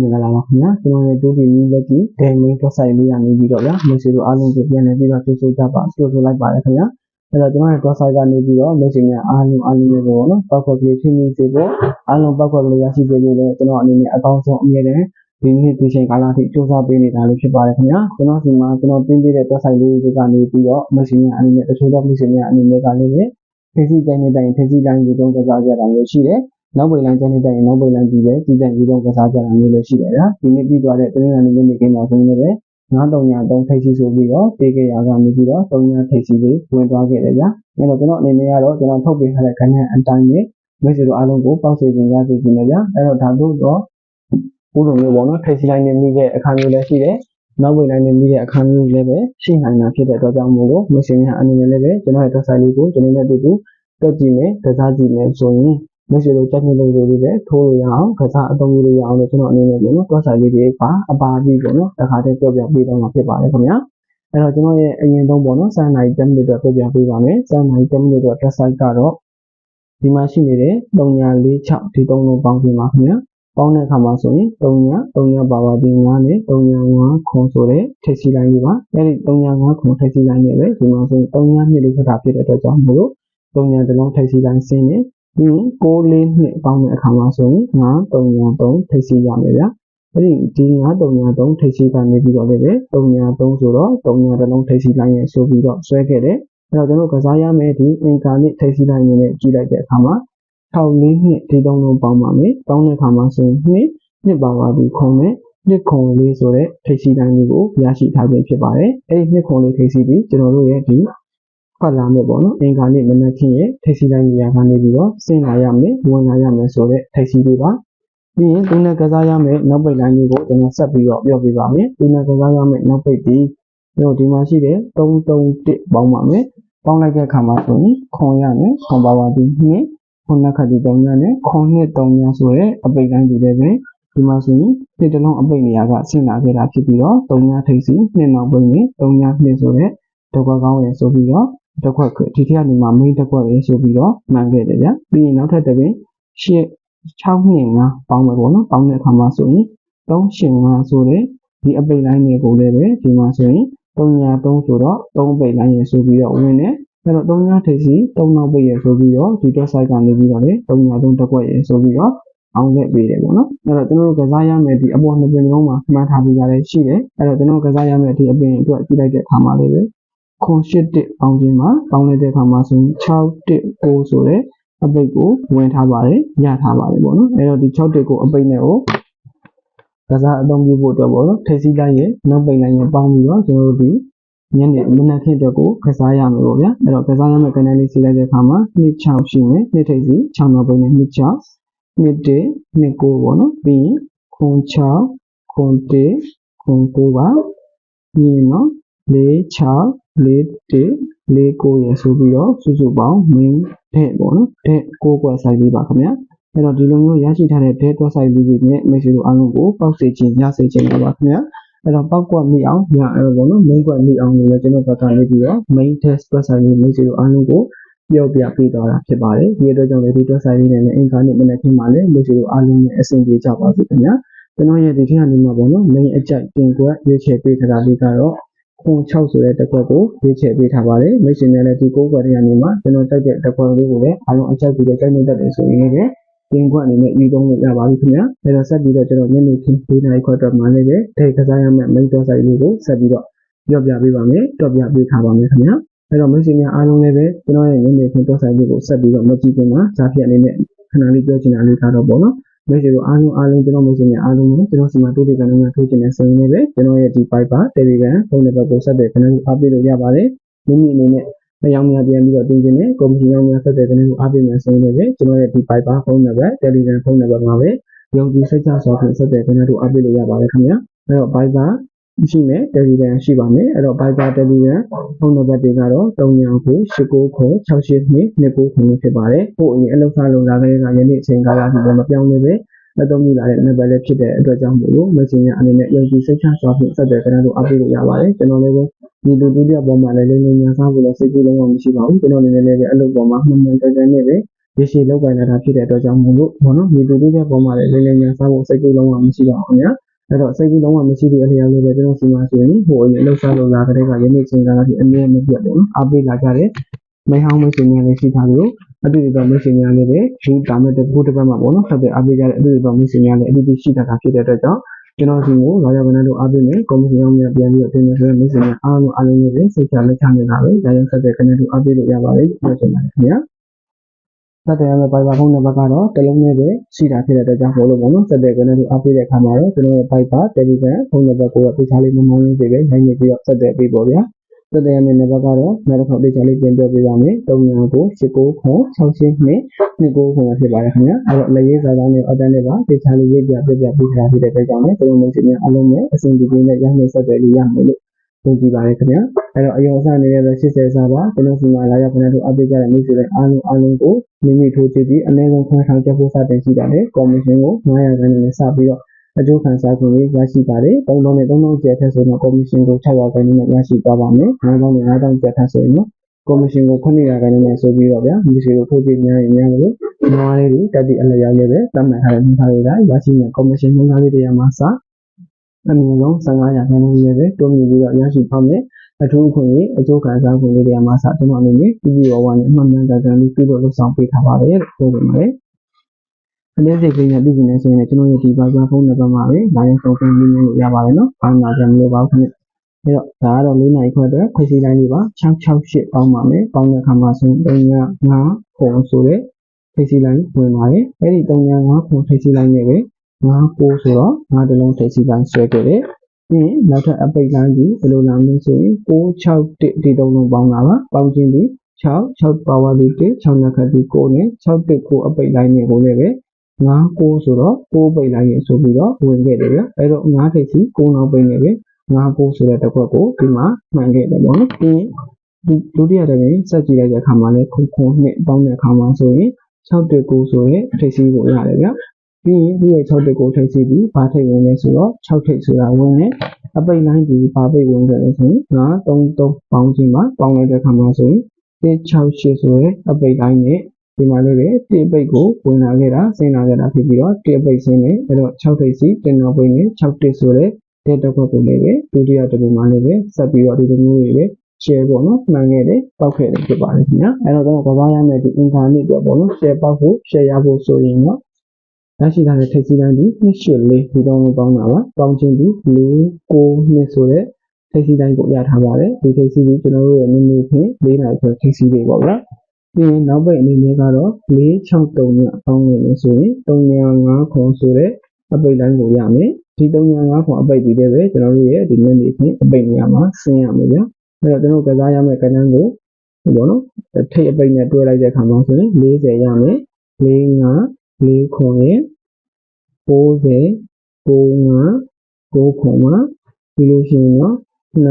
မင်္ဂလာပါခင်ဗျာကျွန်တော်ရဲ့ဒုတိယမိလက်ကြီးဒဲမင်းတော့ဆိုင်လေးရနေပြီးတော့ဗျာမိတ်ဆွေတို့အားလုံးကိုပြန်လည်ပြီးတော့ကြိုဆိုကြပါကြိုဆိုလိုက်ပါတယ်ခင်ဗျာအဲ့တော့ကျွန်တော်ရဲ့တော့ဆိုင်ကနေပြီးတော့မိတ်ဆွေများအားလုံးအားလုံးရဲ့ပေါ့နော်ပောက်ခွက်ကလေးချင်းချင်းစေဖို့အားလုံးပောက်ခွက်ကလေးရရှိစေဖို့လည်းကျွန်တော်အနေနဲ့အကောင်းဆုံးအမြဲတမ်းဒီနေ့ဒီချိန်ကာလထိစူးစမ်းပေးနေတာလို့ဖြစ်ပါတယ်ခင်ဗျာကျွန်တော်စီမှာကျွန်တော်တင်ပြတဲ့တော့ဆိုင်လေးတွေကနေပြီးတော့မိတ်ဆွေများအနေနဲ့တချို့တော့မိတ်ဆွေများအနေနဲ့ကလည်းပဲဖေးစီတိုင်းနဲ့တိုင်းဖေးစီတိုင်းဒီတုံးကစားကြတာမျိုးရှိတယ် နောက်ပိတ်လိုင်းကျန်းနေတဲ့ရင်နောက်ပိတ်လိုင်းပြီးပဲကြီးတဲ့ရေပုံကစားကြတာမျိုးလည်းရှိတယ်ဗျာဒီနေ့ပြီးသွားတဲ့တင်းရံနေနေကိန်းမှာဆိုရင်လည်း9303ထိပ်စီဆိုပြီးတော့တေးကြရကနေပြီးတော့300ထိပ်စီလေးဝင်သွားခဲ့တယ်ဗျာအဲ့တော့ကျွန်တော်အနေနဲ့ကတော့ကျွန်တော်ထုတ်ပေးထားတဲ့ခဏအတိုင်းနဲ့မိတ်ဆွေတို့အားလုံးကိုပေါက်စေခြင်းရစေခြင်းလည်းဗျာအဲ့တော့ဒါတို့တော့ဘုလိုမျိုးပေါ့နော်ထိပ်စီလိုင်းနဲ့မိတဲ့အခါမျိုးလည်းရှိတယ်နောက်ပိတ်လိုင်းနဲ့မိတဲ့အခါမျိုးလည်းပဲရှိနိုင်တာဖြစ်တဲ့အတွက်ကြောင့်မို့လို့မိတ်ဆွေများအနေနဲ့လည်းပဲကျွန်တော်ရဲ့ website လေးကိုကျွန်တော်နဲ့အတူတူတွက်ကြည့်မယ်၊ကစားကြည့်မယ်ဆိုရင် မိတ်ဆွေတို့တက်နေလို့တွေပဲထိုးလို့ရအောင်ကစားအသုံးပြုလို့ရအောင်လို့ကျွန်တော်အနေနဲ့ပေါ့နော်တွက်ဆိုင်လေးတွေပါအပါပြီးပေါ့နော်တခါတည်းပြောပြပေးတော့မှာဖြစ်ပါတယ်ခင်ဗျာအဲ့တော့ကျွန်တော်ရဲ့အရင်ဆုံးပေါ့နော်စံနိုင်10မိနစ်အတွက်ပြောပြပေးပါမယ်စံနိုင်10မိနစ်အတွက်တက်ဆိုင်ကတော့ဒီမှာရှိနေတဲ့3946ဒီသုံးလုံးပေါင်းပြင်ပါခင်ဗျာပေါင်းတဲ့အခါမှာဆိုရင်3ည3ညပါပါပြီး9နဲ့3ည9ခုဆိုတဲ့ထိပ်စီလိုင်းလေးပါအဲ့ဒီ3ည9ခုထိပ်စီလိုင်းနဲ့ပဲဒီမှာဆိုရင်3ည2လို့ခတာဖြစ်တဲ့အတွက်ကြောင့်မို့လို့3ညတစ်လုံးထိပ်စီလိုင်းဆင်းနေ ပြီးရင်6လေးနှစ်ပေါင်းတဲ့အခါမှာဆိုရင်9303ထိပ်စီရမယ်ဗျာအဲ့ဒီဒီ9303ထိပ်စီကနေပြီးတော့လည်းပဲ303ဆိုတော့300တလုံးထိပ်စီလိုက်ရင်ဆိုပြီးတော့ဆွဲခဲ့တယ်အဲ့တော့ကျွန်တော်ကစားရမယ်ဒီအင်ကာနစ်ထိပ်စီလိုက်နေနဲ့ကြည့်လိုက်တဲ့အခါမှာ6လေးနှစ်ဒီသုံးလုံးပေါင်းပါမယ်ပေါင်းတဲ့အခါမှာဆိုရင်နှစ်နှစ်ပါပါပြီးခုံနဲ့နှစ်ခုံလေးဆိုတဲ့ထိပ်စီတိုင်းလေးကိုရရှိထားခြင်းဖြစ်ပါတယ်အဲ့ဒီနှစ်ခုံလေးထိပ်စီဒီကျွန်တော်တို့ရဲ့ဒီ ဖတ်လာမယ်ပေါ့နော်အင်္ဂါနေ့မနက်ခင်းရဲ့ထိုက်စီတိုင်းနေရာကနေပြီးတော့ဆင်းလာရမယ်ဝင်လာရမယ်ဆိုတဲ့ထိုက်စီလေးပါပြီးရင်သူနဲ့ကစားရမယ်နောက်ပိတ်လိုင်းလေးကိုကျွန်တော်ဆက်ပြီးတော့ပြောပြပါမယ်သူနဲ့ကစားရမယ်နောက်ပိတ်ဒီတို့ဒီမှာရှိတဲ့331ပေါင်းပါမယ်ပေါင်းလိုက်တဲ့အခါမှာဆိုရင်ခွန်ရမယ်ခွန်ပါပါပြီးနှစ်ခွန်နှစ်ခါဒီ3ညနဲ့ခွန်နှစ်3ညဆိုတဲ့အပိတ်လိုင်းဒီလည်းပဲဒီမှာဆိုရင်နှစ်တလုံးအပိတ်နေရာကဆင်းလာခဲ့တာဖြစ်ပြီးတော့3ညထိပ်စီနှစ်နောက်ပိတ်နဲ့3ညနှစ်ဆိုတဲ့ဒုက္ခကောင်းရယ်ဆိုပြီးတော့ တစ်ခွက်ဒီထက်ကနေမှ main တစ်ခွက်ပဲဆိုပြီးတော့မှန်ခဲ့တယ်ဗျပြီးရင်နောက်ထပ်တစ်ပင်ရှစ်6နှစ်5ပေါင်းမယ်ပေါ့နော်ပေါင်းတဲ့အခါမှာဆိုရင်3ရှင်5ဆိုတဲ့ဒီအပိတ်လိုင်းတွေကိုလည်းပဲဒီမှာဆိုရင်303ဆိုတော့3ပိတ်လိုင်းရဆိုပြီးတော့ဝင်တယ်အဲ့တော့3ညထိပ်စီ3နောက်ပိတ်ရဆိုပြီးတော့ဒီ dot site ကနေပြီးတော့လေ303တစ်ခွက်ရဆိုပြီးတော့အောင်ခဲ့ပေးတယ်ပေါ့နော်အဲ့တော့ကျွန်တော်တို့ကစားရမယ်ဒီအပေါ်နှစ်ပင်လုံးမှာမှတ်ထားပြီးရတယ်ရှိတယ်အဲ့တော့ကျွန်တော်ကစားရမယ်ဒီအပင်အတွက်ကြည့်လိုက်တဲ့အခါမှာလည်း ခွန်8တစ်ပေါင်းခြင်းမှာပေါင်းလိုက်တဲ့အခါမှာဆိုရင်6တစ်9ဆိုတဲ့အပိတ်ကိုဝင်ထားပါတယ်ရထားပါတယ်ပေါ့နော်အဲတော့ဒီ6တစ်ကိုအပိတ်နဲ့ကိုကစားအသုံးပြုဖို့အတွက်ပေါ့နော်ထိစီလိုက်ရဲ့နောက်ပိတ်လိုက်ရဲ့ပေါင်းပြီးတော့ကျွန်တော်တို့ဒီညနေမနက်ခင်းအတွက်ကိုကစားရမယ်ပေါ့ဗျာအဲ့တော့ကစားရမယ့်ကနေလေးစီလိုက်တဲ့အခါမှာ26ရှိမယ်နှစ်ထိပ်စီ6နောက်ပိတ်နဲ့26နှစ်1နှစ်9ပေါ့နော်ပြီးရင်ခွန်6ခွန်1ခွန်9ပါပြီးရင်နော်4 6 4 1 4 9ရယ်ဆိုပြီးတော့စုစုပေါင်း main တဲ့ပေါ့နော်တဲ့6ကွက် size လေးပါခင်ဗျာအဲ့တော့ဒီလိုမျိုးရရှိထားတဲ့တဲ့တွက် size လေးတွေနဲ့မိတ်ဆွေတို့အားလုံးကိုပေါက်စေခြင်းရစေခြင်းပါပါခင်ဗျာအဲ့တော့ပေါက်ကွက်မိအောင်ညအဲ့ပေါ့နော် main ကွက်မိအောင်လည်းကျွန်တော်ဘက်ကနေပြီးတော့ main test တွက် size လေးမိတ်ဆွေတို့အားလုံးကိုပြောပြပေးသွားတာဖြစ်ပါတယ်ဒီအတွက်ကြောင့်လည်းဒီတွက် size လေးနဲ့လည်းအင်္ဂါနေ့မနေ့ကမှလည်းမိတ်ဆွေတို့အားလုံးနဲ့အဆင်ပြေကြပါစေခင်ဗျာကျွန်တော်ရဲ့ဒီထက်အနေမှာပေါ့နော် main အကြိုက်တင်ကွက်ရွေးချယ်ပေးထားတာလေးကတော့ ခွန်6ဆိုတဲ့တစ်ခွက်ကိုရွေးချယ်ပေးထားပါတယ်မိတ်ဆွေများလည်းဒီ6ခွက်တွေကနေမှကျွန်တော်တိုက်တဲ့တစ်ခွက်လေးကိုလည်းအားလုံးအချက်ပြီးတော့တိုက်နေတတ်တယ်ဆိုရင်လည်းတင်ခွက်အနေနဲ့ယူသုံးလို့ရပါပြီခင်ဗျာဒါတော့ဆက်ပြီးတော့ကျွန်တော်ညနေခင်း၄နာရီခွက်တော့မှလည်းပဲထိတ်ကစားရမယ့်မိတ်တော်ဆိုင်လေးကိုဆက်ပြီးတော့ပြောပြပေးပါမယ်တော့ပြပေးထားပါမယ်ခင်ဗျာအဲ့တော့မိတ်ဆွေများအားလုံးလည်းပဲကျွန်တော်ရဲ့ညနေခင်းတော်ဆိုင်လေးကိုဆက်ပြီးတော့မကြည့်ခင်မှာဇာဖြစ်အနေနဲ့ခဏလေးပြောချင်တာလေးကတော့ပေါ့နော် မိတ်ဆွေတို့အားလုံးအားလုံးကျွန်တော်မိတ်ဆွေများအားလုံးကိုကျွန်တော်စီမံတိုးတိကလည်းထိုးချင်တဲ့ဆိုရင်လည်းကျွန်တော်ရဲ့ဒီ Viber Telegram ဖုန်းနံပါတ်ကိုဆက်သွယ်ခဏလေးအားပေးလို့ရပါတယ်မိမိအနေနဲ့မယောင်များပြန်ပြီးတော့တင်ခြင်းနဲ့ကော်မရှင်ရောင်းများဆက်သွယ်ခဏလေးအားပေးမယ်ဆိုရင်လည်းကျွန်တော်ရဲ့ဒီ Viber ဖုန်းနံပါတ် Telegram ဖုန်းနံပါတ်မှာပဲယုံကြည်စိတ်ချစွာဖြင့်ဆက်သွယ်ခဏလေးအားပေးလို့ရပါတယ်ခင်ဗျာအဲ့တော့ Viber ရှိမယ် Telegram ရှိပါမယ်အဲ့တော့ Viber Telegram ဖုန်းနံပါတ်တွေကတော့3998696829ဖြစ်ပါတယ်ဟိုအရင်အလုပ်စားလုပ်လာတဲ့ကယနေ့အချိန်ကာလထိလည်းမပြောင်းလဲပဲအသုံးပြုလာတဲ့ number လည်းဖြစ်တဲ့အတွက်ကြောင့်မို့လို့ messenger အနေနဲ့ယုံကြည်စိတ်ချစွာဖြင့်ဆက်သွယ်ကြတဲ့အားပေးလို့ရပါတယ်ကျွန်တော်လည်းပဲဒီလိုဒုတိယပေါ်မှာလည်းလည်းဉာဏ်စားဖို့လည်းစိတ်ကူးလုံးဝမရှိပါဘူးကျွန်တော်အနေနဲ့လည်းအလုပ်ပေါ်မှာမှန်မှန်တကယ်နဲ့ပဲရရှိလောက်ကိုင်လာတာဖြစ်တဲ့အတွက်ကြောင့်မို့လို့ဘောနော်မြေတူတူတဲ့ပုံမှာလည်းလိမ့်လိမ့်မြန်စားဖို့စိတ်ကူးလုံးဝမရှိပါဘူးခင်ဗျာ အဲ့တော့စိတ်ကူးလုံးဝမရှိတဲ့အလျောက်လေးပဲကျွန်တော်စီမှာဆိုရင်ဟိုအရင်လှုပ်ရှားလို့လာတဲ့ကယနေ့ချိန်ကာလထိအမြဲမပြတ်ပေါ့နော်အားပေးလာကြတဲ့မိဟောင်းမိတ်ဆွေများလည်းရှိထားလို့အတူတူတော့မိတ်ဆွေများလည်းပဲဒီတာမဲ့တစ်ခုတစ်ပတ်မှာပေါ့နော်ဆက်ပြီးအားပေးကြတဲ့အတူတူတော့မိတ်ဆွေများလည်းအတူတူရှိတာဖြစ်တဲ့အတွက်ကြောင့်ကျွန်တော်စီကိုလာရောက်ကနေလို့အားပေးမယ်ကော်မရှင်အောင်များပြန်ပြီးတော့တင်မယ်ဆိုရင်မိတ်ဆွေများအားလုံးအားလုံးလေးပဲစိတ်ချလက်ချနေတာပဲဒါကြောင့်ဆက်တဲ့ကနေလို့အားပေးလို့ရပါတယ်ပြောချင်ပါတယ်ခင်ဗျာ စက်တယ်ရမယ့် Viber ဖုန်းနံပါတ်ကတော့တစ်လုံးနဲ့ပဲရှိတာဖြစ်တဲ့အတွက်ကြောင့်မို့လို့ပေါ့နော်စက်တယ်ကနေလို့အားပေးတဲ့အခါမှာတော့ကျွန်တော်ရဲ့ Viber Telegram ဖုန်းနံပါတ်ကိုပိတ်ချလေးမမောင်းရင်းစေပဲနိုင်နေပြီးတော့စက်တယ်ပေးပေါ့ဗျာစက်တယ်ရမယ့်နံပါတ်ကတော့နောက်တစ်ခါပိတ်ချလေးပြန်ပြောပြပါမယ်3998696229ခုဖြစ်ပါတယ်ခင်ဗျာအဲ့တော့လက်ရေးစာသားနဲ့အတန်းနဲ့ပါပိတ်ချလေးရေးပြပြပြပေးထားဖြစ်တဲ့အတွက်ကြောင့်လည်းကျွန်တော်မျိုးစီများအလုံးနဲ့အစဉ်ဒီပြင်းနဲ့ရနိုင်စက်တယ်လေးရမယ်လို့ ယုံကြည်ပါတယ်ခင်ဗျာအဲ့တော့အယောအစနေတဲ့80စာပါကျွန်တော်စီမှာလာရောက်ခဏတို့အပိတ်ကြတဲ့မိတ်ဆွေတွေအားလုံးအားလုံးကိုမိမိထိုးကြည့်ပြီးအနည်းဆုံးခွင့်ဆောင်ချက်ဖို့စတင်ရှိပါတယ်ကော်မရှင်ကို900ခန်းနဲ့စပြီးတော့အကျိုးခံစားခွင့်ရရှိပါတယ်။3000နဲ့3000ကျပ်ထက်ဆိုတော့ကော်မရှင်ကို600ခန်းနဲ့ရရှိသွားပါမယ်။9000နဲ့9000ကျပ်ထက်ဆိုရင်တော့ကော်မရှင်ကို900ခန်းနဲ့ဆိုပြီးတော့ဗျာမိစေကိုထိုးကြည့်များရင်များလို့နွားလေးတွေတက်ပြီးအလျောက်လေးပဲတတ်မှတ်ထားတဲ့နှာလေးကရရှိတဲ့ကော်မရှင်နှာလေးတွေမှာစ အမြင့်ဆုံး15ရာခိုင်နှုန်းလေးပဲတိုးမြင့်ပြီးတော့ရရှိပါမယ်။အထူးခွင့်ရေးအကျိုးခံစားခွင့်လေးတွေမှာစကျွန်တော်အနေနဲ့ပြည်ပြည်ဝဝနဲ့အမှန်မှန်ကန်ကန်လေးပြုလုပ်လှုပ်ဆောင်ပေးထားပါတယ်လို့ပြောပြပါတယ်။အလေးစိတ်ကလေးနဲ့ပြည်နေဆိုရင်ကျွန်တော်ရဲ့ဒီဘာသာဖုန်းနံပါတ်မှာပဲလာရင်ဆုံးဖြတ်လို့ရပါတယ်နော်။ဘာမှကြမလို့ပါဘူးခင်ဗျ။အဲ့တော့ဒါကတော့၄နိုင်ခွဲအတွက်ခွဲစီတိုင်းလေးပါ668ပေါင်းပါမယ်။ပေါင်းတဲ့အခါမှာဆိုရင်305ခုဆိုတဲ့ခွဲစီတိုင်းဝင်ပါတယ်။အဲ့ဒီ305ခုခွဲစီတိုင်းနဲ့ပဲ 59ဆိုတော့ငါတလုံးခွဲစီတိုင်းဆွဲခဲ့တယ်။ပြီးရင်နောက်ထပ်အပိတ်လိုင်းကြီးဘယ်လိုလာမလဲဆိုရင်661ဒီတုံးလုံးပေါင်းတာပါပေါင်းခြင်းဒီ6 6 power လေး1 6လက်ခတ်ဒီ9နဲ့6တစ်ကိုအပိတ်လိုင်းနဲ့ကိုလည်းပဲ9 9ဆိုတော့9ပိတ်လိုင်းနဲ့ဆိုပြီးတော့ဝင်ခဲ့တယ်ဗျအဲ့တော့9ထိပ်စီ9နောက်ပိတ်နဲ့ပဲ9 9ဆိုတဲ့တစ်ခွက်ကိုဒီမှာမှန်ခဲ့တယ်ပေါ့နော်ပြီးရင်ဒုတိယတစ်ပိတ်စက်ကြည့်လိုက်တဲ့အခါမှာလည်းခုခုနှစ်ပေါင်းတဲ့အခါမှာဆိုရင်6တစ်9ဆိုတဲ့ထိပ်စီကိုရတယ်ဗျ ပြီးရင်ဒီရဲ့6တစ်ကိုထိပ်စီပြီးဘာထိပ်ဝင်လဲဆိုတော့6ထိပ်ဆိုတာဝင်တယ်အပိတ်လိုင်းကြီးပါပိတ်ဝင်ကြတယ်ဆိုရင်9 3 3ပေါင်းခြင်းမှာပေါင်းလိုက်တဲ့အခါမှာဆိုရင်168ဆိုရဲအပိတ်လိုင်းနဲ့ဒီမှာလည်းပဲတိပိတ်ကိုဝင်လာခဲ့တာဆင်းလာခဲ့တာဖြစ်ပြီးတော့တိပိတ်ဆင်းနေအဲ့တော့6ထိပ်စီတင်တော်ပိတ်နဲ့6တစ်ဆိုရဲတဲ့တစ်ခွက်ကိုလည်းပဲဒုတိယတစ်ခုမှလည်းပဲဆက်ပြီးတော့ဒီလိုမျိုးတွေပဲ share ပေါ့နော်မှန်ခဲ့တယ်ပောက်ခဲ့တယ်ဖြစ်ပါတယ်ခင်ဗျာအဲ့တော့ကျွန်တော်ကဘာရမယ်ဒီ internet အတွက်ပေါ့နော် share ပောက်ဖို့ share ရဖို့ဆိုရင်တော့ ရရှိထားတဲ့ထိပ်စီတိုင်းဒီ284ဒီတောင်းလို့ပေါင်းတာပါပေါင်းခြင်းဒီ4 9နှစ်ဆိုတဲ့ထိပ်စီတိုင်းကိုရထားပါတယ်ဒီထိပ်စီကြီးကျွန်တော်တို့ရဲ့မိမိဖြင့်၄နိုင်ဆိုထိပ်စီတွေပေါ့ဗျာပြီးရင်နောက်ပိတ်အနေနဲ့ကတော့463ညအပေါင်းဝင်လို့ဆိုရင်305ခွန်ဆိုတဲ့အပိတ်တိုင်းကိုရမယ်ဒီ305ခွန်အပိတ်ဒီလည်းပဲကျွန်တော်တို့ရဲ့ဒီနေ့နေ့ဖြင့်အပိတ်နေရာမှာဆင်းရမယ်ဗျာအဲ့တော့ကျွန်တော်ကစားရမယ့်ကဏ္ဍကိုဘောနော်ထိပ်အပိတ်နဲ့တွဲလိုက်တဲ့အခါမှာဆိုရင်40ရမယ်45 4ခွန်ရဲ့90 95 9ခွန်မှာပြီးလို့ရှိရင်တော့20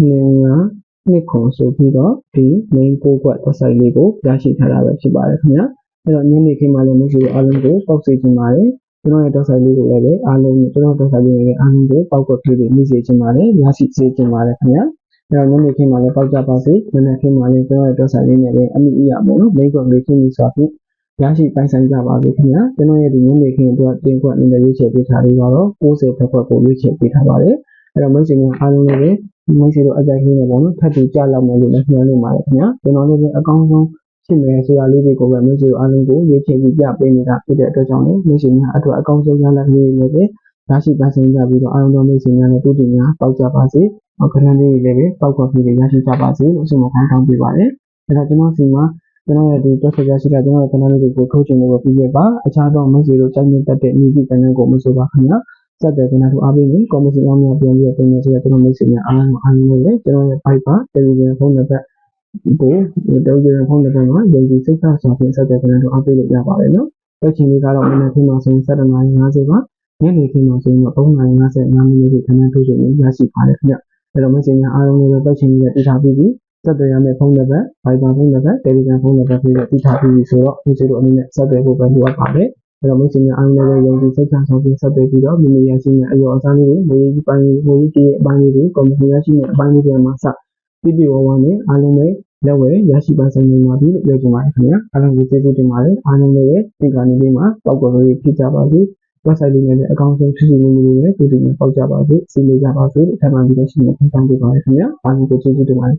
25နှစ်ခွန်ဆိုပြီးတော့ဒီ main ကိုကွက်သက်ဆိုင်လေးကိုရရှိထားတာပဲဖြစ်ပါတယ်ခင်ဗျာအဲ့တော့ညနေခင်းမှလည်းမိတ်ဆွေအားလုံးကိုပေါက်စေချင်ပါတယ်ကျွန်တော်ရဲ့သက်ဆိုင်လေးကိုလည်းပဲအားလုံးကျွန်တော်သက်ဆိုင်လေးတွေအားလုံးကိုပေါက်ကွက်လေးတွေမိစေချင်ပါတယ်ရရှိစေချင်ပါတယ်ခင်ဗျာအဲ့တော့ညနေခင်းမှလည်းပေါက်ကြပါစေညနေခင်းမှလည်းကျွန်တော်ရဲ့သက်ဆိုင်လေးနဲ့ပဲအမိအရာပေါ့နော် main ကွက်လေးချင်းပြီးဆိုတော့ ရရှိပိုင်ဆိုင်ကြပါစေခင်ဗျာကျွန်တော်ရဲ့ဒီညနေခင်းအတွက်တင်ကွက်အနေနဲ့ရွေးချယ်ပေးထားလေးကတော့60တစ်ခွက်ကိုရွေးချယ်ပေးထားပါတယ်အဲ့တော့မိတ်ဆွေများအားလုံးလည်းပဲမိတ်ဆွေတို့အကြိုက်ကြီးနေပေါ့နော်ထပ်ပြီးကြလောက်မယ်လို့လည်းညွှန်လို့ပါတယ်ခင်ဗျာကျွန်တော်လည်းပဲအကောင်းဆုံးဖြစ်မယ်ဆိုတာလေးတွေကိုပဲမိတ်ဆွေတို့အားလုံးကိုရွေးချယ်ပြီးပြပေးနေတာဖြစ်တဲ့အတွက်ကြောင့်လည်းမိတ်ဆွေများအတွက်အကောင်းဆုံးရလဒ်လေးတွေလည်းပဲရရှိပိုင်ဆိုင်ကြပြီးတော့အားလုံးသောမိတ်ဆွေများနဲ့တူတည်များပေါက်ကြပါစေအခန်းလေးတွေလည်းပဲပေါက်ကွက်ပြီးရရှိကြပါစေလို့ဆုမကောင်းတောင်းပေးပါတယ်အဲ့တော့ကျွန်တော်စီမှာ ကျွန်တော်ရဲ့ဒီတက်ဆက်ရရှိတာကျွန်တော်ရဲ့ channel လေးကိုထိုးချင်လို့ပြီးပြပါအခြားသောမိတ်ဆွေတို့စိုက်နေတတ်တဲ့မိကြီး channel ကိုမဆိုပါခင်ဗျာစက်တဲ့ကနထူအားပေးရင်ကော်မရှင်အောင်များပြန်ပြီးပြင်နေဆိုတော့ကျွန်တော်မိတ်ဆွေများအားလုံးအားလုံးလည်းကျွန်တော်ရဲ့ Viber Telegram ဖုန်းနံပါတ်ကို Telegram ဖုန်းနံပါတ်မှာယုံကြည်စိတ်ချစွာဖြင့်စက်တဲ့ကနထူအားပေးလို့ရပါတယ်နော်။ပတ်ချင်လေးကတော့မနက်ခင်းမှာဆိုရင်7:50ပါညနေခင်းမှာဆိုရင်တော့3:55မိနစ်ခန့်ထိုးချင်ရရှိပါတယ်ခင်ဗျ။အဲ့တော့မိတ်ဆွေများအားလုံးလည်းပတ်ချင်လေးတည်ထားပြီးပြီ။ ဆက်သွယ်ရမယ့်ဖုန်းနံပါတ် Viber ဖုန်းနံပါတ် Telegram ဖုန်းနံပါတ်တွေတည်ထားပြီးပြီဆိုတော့ဒီလိုအနေနဲ့ဆက်သွယ်ဖို့ပဲလိုအပ်ပါတယ်။အဲ့တော့မိတ်ဆွေများအားလုံးလည်းယုံကြည်စိတ်ချဆောင်ပြီးဆက်သွယ်ပြီးတော့မိမိရရှိတဲ့အရောအစားလေးတွေငွေကြီးပိုင်းငွေကြီးကြီးအပိုင်းလေးတွေကွန်ပျူတာရရှိတဲ့အပိုင်းလေးတွေမှာစပြည့်ပြည့်ဝဝနဲ့အားလုံးပဲလက်ဝယ်ရရှိပါဆိုင်နေပါပြီလို့ပြောချင်ပါတယ်ခင်ဗျာအားလုံးကိုကျေးဇူးတင်ပါတယ်အားလုံးလည်းရဲ့ဒီကနေ့လေးမှာပောက်ကွယ်လေးဖြစ်ကြပါစေ website လေးနဲ့လည်းအကောင့်ဆုံးဖြစ်စီမှုတွေလည်းတူတူနဲ့ပေါက်ကြပါစေစီးနေကြပါစေလို့ထပ်မံပြီးတော့ရှိနေပြန်ပေးပါရခင်ဗျာအားလုံးကိုကျေးဇူးတင်ပါတယ်